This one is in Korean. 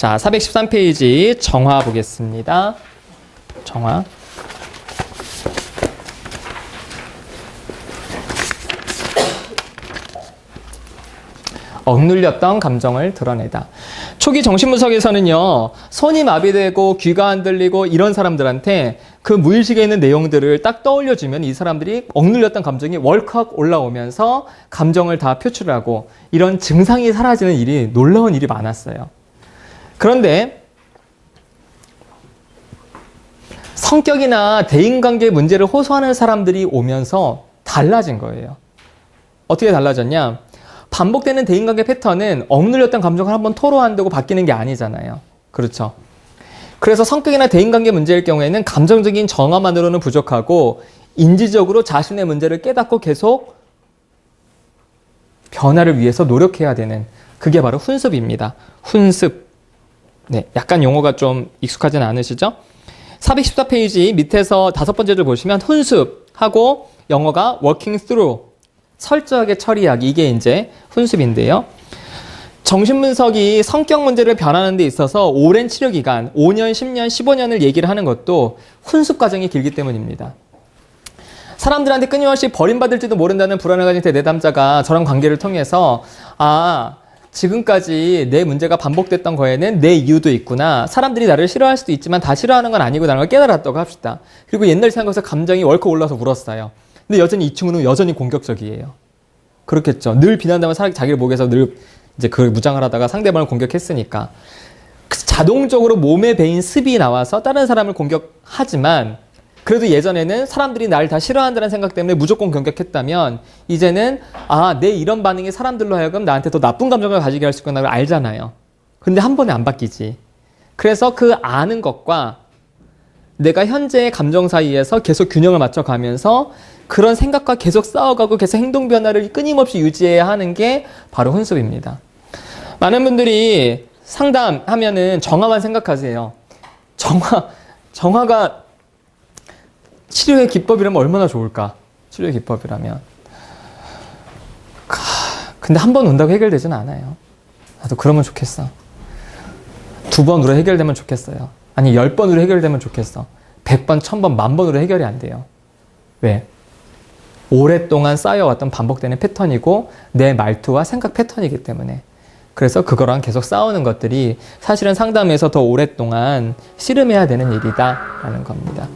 자, 413페이지 정화 보겠습니다. 정화. 억눌렸던 감정을 드러내다. 초기 정신분석에서는요, 손이 마비되고 귀가 안 들리고 이런 사람들한테 그 무의식에 있는 내용들을 딱 떠올려주면 이 사람들이 억눌렸던 감정이 월컥 올라오면서 감정을 다 표출하고 이런 증상이 사라지는 일이 놀라운 일이 많았어요. 그런데 성격이나 대인관계 문제를 호소하는 사람들이 오면서 달라진 거예요. 어떻게 달라졌냐? 반복되는 대인관계 패턴은 억눌렸던 감정을 한번 토로한다고 바뀌는 게 아니잖아요. 그렇죠. 그래서 성격이나 대인관계 문제일 경우에는 감정적인 정화만으로는 부족하고 인지적으로 자신의 문제를 깨닫고 계속 변화를 위해서 노력해야 되는 그게 바로 훈습입니다. 훈습. 네, 약간 용어가 좀 익숙하진 않으시죠? 414페이지 밑에서 다섯 번째 줄 보시면 훈습하고 영어가 working through 철저하게 처리하기 이게 이제 훈습인데요. 정신분석이 성격 문제를 변하는 데 있어서 오랜 치료 기간, 5년, 10년, 15년을 얘기를 하는 것도 훈습 과정이 길기 때문입니다. 사람들한테 끊임없이 버림받을지도 모른다는 불안을 가진 대 내담자가 저랑 관계를 통해서 아 지금까지 내 문제가 반복됐던 거에는 내 이유도 있구나. 사람들이 나를 싫어할 수도 있지만 다 싫어하는 건 아니구나라는 걸 깨달았다고 합시다. 그리고 옛날 생각해서 감정이 월컥 올라서 울었어요. 근데 여전히 이 친구는 여전히 공격적이에요. 그렇겠죠. 늘 비난당하면 사- 자기를 목에서 늘 이제 그걸 무장을 하다가 상대방을 공격했으니까 그 자동적으로 몸에 배인 습이 나와서 다른 사람을 공격하지만 그래도 예전에는 사람들이 나를 다 싫어한다는 생각 때문에 무조건 공격했다면 이제는 아 내 이런 반응이 사람들로 하여금 나한테 더 나쁜 감정을 가지게 할 수 있구나 를 알잖아요. 근데 한 번에 안 바뀌지. 그래서 그 아는 것과 내가 현재의 감정 사이에서 계속 균형을 맞춰가면서 그런 생각과 계속 싸워가고 계속 행동 변화를 끊임없이 유지해야 하는 게 바로 훈습입니다. 많은 분들이 상담하면은 정화만 생각하세요. 정화, 정화가 치료의 기법이라면 얼마나 좋을까? 치료의 기법이라면. 카, 근데 한 번 온다고 해결되진 않아요. 나도 그러면 좋겠어. 두 번으로 해결되면 좋겠어요. 아니, 열 번으로 해결되면 좋겠어. 백 번, 천 번, 만 번으로 해결이 안 돼요. 왜? 오랫동안 쌓여왔던 반복되는 패턴이고 내 말투와 생각 패턴이기 때문에 그래서 그거랑 계속 싸우는 것들이 사실은 상담에서 더 오랫동안 씨름해야 되는 일이다라는 겁니다.